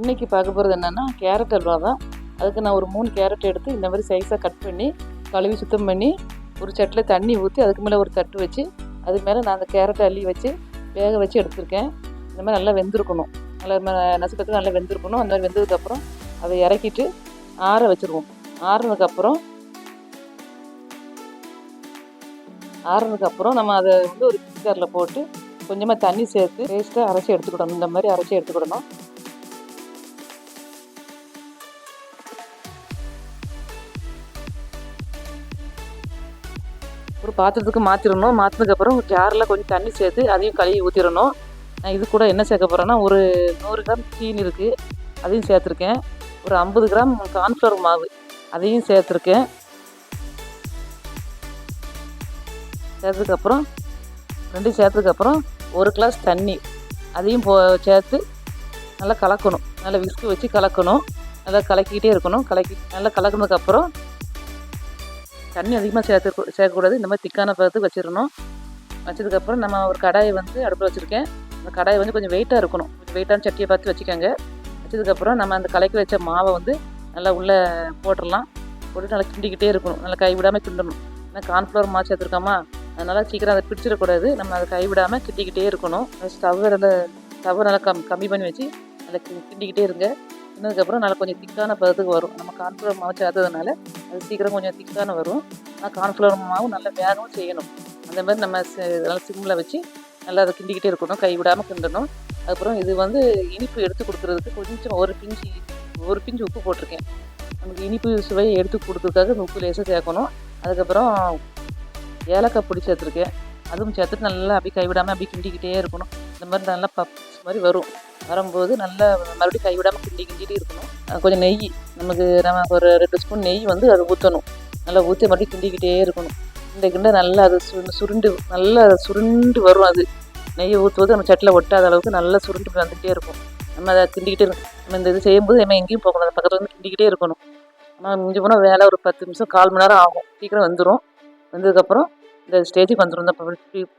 இன்றைக்கி பார்க்க போகிறது என்னென்னா கேரட் அல்வா தான். அதுக்கு நான் ஒரு மூணு கேரட் எடுத்து இந்த மாதிரி சைஸாக கட் பண்ணி கழுவி சுத்தம் பண்ணி ஒரு சட்டில் தண்ணி ஊற்றி அதுக்கு மேலே ஒரு தட்டு வச்சு அதுக்கு மேலே நான் அந்த கேரட்டை அள்ளி வச்சு வேக வச்சு எடுத்திருக்கேன். இந்த மாதிரி நல்லா வெந்திருக்கணும். நல்லா நசுக்கத்துக்கு நல்லா வெந்திருக்கணும். அந்த மாதிரி வெந்ததுக்கப்புறம் அதை இறக்கிட்டு ஆற வச்சுருவோம். ஆறுனதுக்கப்புறம் ஆறுனதுக்கப்புறம் நம்ம அதை வந்து ஒரு மிக்சரில் போட்டு கொஞ்சமாக தண்ணி சேர்த்து டேஸ்ட்டாக அரைச்சி எடுத்துக்கிடணும். இந்த மாதிரி அரைச்சி எடுத்துக்கிடணும். ஒரு பாத்திரத்துக்கு மாற்றிடணும் மாற்றினதுக்கப்புறம் ஜாரில் கொஞ்சம் தண்ணி சேர்த்து அதையும் கழுவி ஊற்றிடணும் நான் இது கூட என்ன சேர்க்க போகிறேன்னா ஒரு நூறு கிராம் சீனி இருக்குது அதையும் சேர்த்துருக்கேன். ஒரு ஐம்பது கிராம் கார்ன்ஃப்ளவர் மாவு அதையும் சேர்த்துருக்கேன். சேர்த்ததுக்கப்புறம் ரெண்டும் சேர்த்ததுக்கப்புறம் ஒரு கிளாஸ் தண்ணி அதையும் போ சேர்த்து நல்லா கலக்கணும். நல்லா விஸ்கு வச்சு கலக்கணும். நல்லா கலக்கிக்கிட்டே இருக்கணும். கலக்கி நல்லா கலக்குனதுக்கப்புறம் தண்ணி அதிகமாக சேர்த்து சேர்க்கக்கூடாது. இந்த மாதிரி திக்கான பதத்துக்கு வச்சிடணும். வச்சதுக்கப்புறம் நம்ம ஒரு கடாயை வந்து அடுப்பில் வச்சுருக்கேன். அந்த கடாயை வந்து கொஞ்சம் வெயிட்டாக இருக்கணும். கொஞ்சம் வெயிட்டான சட்டியை பார்த்து வச்சுக்கோங்க. வச்சதுக்கப்புறம் நம்ம அந்த கலக்கி வச்ச மாவை வந்து நல்லா உள்ளே போட்டுடலாம். போட்டு நல்லா கிண்டிக்கிட்டே இருக்கணும். நல்லா கை விடாமல் கிண்டணும். ஏன்னா கார்ன்ஃப்ளவர் மாவு சேர்த்துருக்கோமா? அதனால் சீக்கிரம் அதை பிடிச்சிடக்கூடாது. நம்ம அதை கை விடாமல் கிண்டிக்கிட்டே இருக்கணும். ஸ்டவ் நல்லா ஸ்டவ் நல்லா கம் கம்மி பண்ணி வச்சு நல்லா கி- கிண்டிக்கிட்டே இருங்க. கிண்டினதுக்கப்புறம் நல்லா கொஞ்சம் திக்கான பதத்துக்கு வரும். நம்ம கார்ன்ஃப்ளவர் மாவு சேர்த்ததுனால அது சீக்கிரம் கொஞ்சம் திக்கான வரும். ஆனால் கார்ன்ஃப்ளவர் மாவு நல்லா வேகவும் செய்யணும். அந்த மாதிரி நம்ம இதெல்லாம் நல்லா சிம்மில் வச்சு நல்லா அதை கிண்டிக்கிட்டே இருக்கணும். கை விடாமல் கிண்டணும். அதுக்கப்புறம் இது வந்து இனிப்பு எடுத்து கொடுக்குறதுக்கு கொஞ்சம் ஒரு பிஞ்சு ஒரு பிஞ்சு உப்பு போட்டிருக்கேன். நமக்கு இனிப்பு சுவையை எடுத்து கொடுத்ததுக்காக இந்த உப்பு லேசாக சேர்க்கணும். அதுக்கப்புறம் ஏலக்காய் பொடி சேர்த்துருக்கேன். அதுவும் சேர்த்துட்டு நல்லா அப்படியே கைவிடாமல் அப்படியே கிண்டிக்கிட்டே இருக்கணும். இந்த மாதிரி நல்லா பப்ஸ் மாதிரி வரும். வரும்போது நல்லா மறுபடியும் கைவிடாமல் கிண்டி கிண்டிகிட்டே இருக்கணும். கொஞ்சம் நெய் நமக்கு நம்ம ஒரு ரெண்டு ஸ்பூன் நெய் வந்து அதை ஊற்றணும் நல்லா ஊற்றி மறுபடியும் கிண்டிக்கிட்டே இருக்கணும். இந்த கிண்ட நல்லா அது சுருண்டு சுருண்டு நல்லா சுருண்டு வரும் அது. நெய்யை ஊற்றுவது நம்ம சட்டில் ஒட்டாத அளவுக்கு நல்லா சுருண்டு வந்துகிட்டே இருக்கும். நம்ம அதை கிண்டிக்கிட்டே இருக்கணும் நம்ம இந்த இது செய்யும்போது நம்ம எங்கேயும் போகணும் அந்த பக்கத்தில் வந்து கிண்டிக்கிட்டே இருக்கணும். ஆனால் மிஞ்சி போனால் வேலை ஒரு பத்து நிமிஷம் கால் மணி நேரம் ஆகும். சீக்கிரம் வந்துடும் வந்ததுக்கப்புறம் இந்த ஸ்டேஜுக்கு வந்துடும் இந்த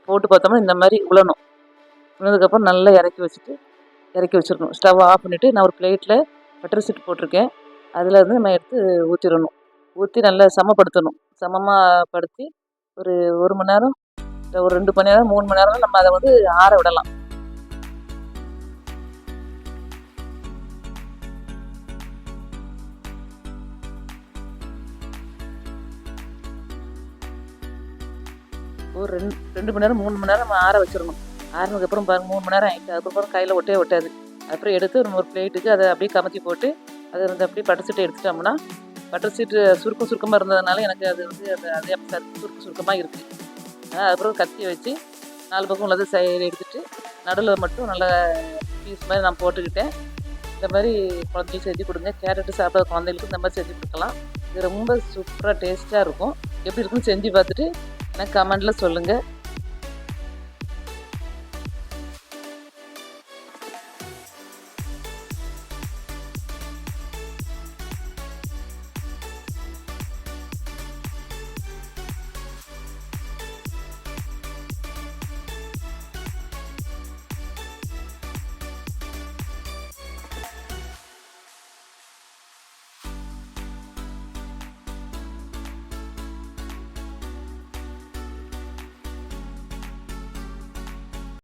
போட்டு பார்த்தோம்னா இந்த மாதிரி உழணும். உழனதுக்கப்புறம் நல்லா இறக்கி வச்சுட்டு இறக்கி வச்சிடணும். ஸ்டவ் ஆஃப் பண்ணிவிட்டு நான் ஒரு பிளேட்டில் பட்டர் சீட் போட்டிருக்கேன். அதில் இருந்து நம்ம எடுத்து ஊற்றிடணும் ஊற்றி நல்லா சமப்படுத்தணும். சமமாக படுத்தி ஒரு ஒரு மணி நேரம் இல்லை ஒரு ரெண்டு மணி நேரம் மூணு மணி நேரம் நம்ம அதை வந்து ஆற விடலாம். ஒரு ரெண்டு ரெண்டு மணி நேரம் மூணு மணி நேரம் நம்ம ஆற வச்சிடணும். ஆறினதுக்கப்புறம் பாருங்க மூணு மணி நேரம் ஆகிட்டு அதுக்கப்புறம் கையில் ஒட்டே ஒட்டாது. அப்புறம் எடுத்து ஒரு ஒரு பிளேட்டுக்கு அதை அப்படியே கமத்தி போட்டு அதை வந்து அப்படியே பட்டர் சீட்டை எடுத்துட்டோம்னா பட்டர் சீட்டு சுருக்கம் சுருக்கமாக இருந்ததுனால எனக்கு அது வந்து அது அதே சுருக்கம் சுருக்கு சுருக்கமாக இருக்குது அதுக்கப்புறம் கத்தி வச்சு நாலு பக்கம் உள்ளது சைடு எடுத்துட்டு நடுவில் மட்டும் நல்லா பீஸ் மாதிரி நான் போட்டுக்கிட்டேன். இந்த மாதிரி குழந்தைங்களுக்கு செஞ்சு கொடுங்க. கேரட்டு சாப்பிட்ற குழந்தைகளுக்கு இந்த மாதிரி செஞ்சு கொடுக்கலாம். இது ரொம்ப சூப்பராக டேஸ்ட்டாக இருக்கும். எப்படி இருக்குன்னு செஞ்சு பார்த்துட்டு எனக்கு கமெண்டில் சொல்லுங்கள்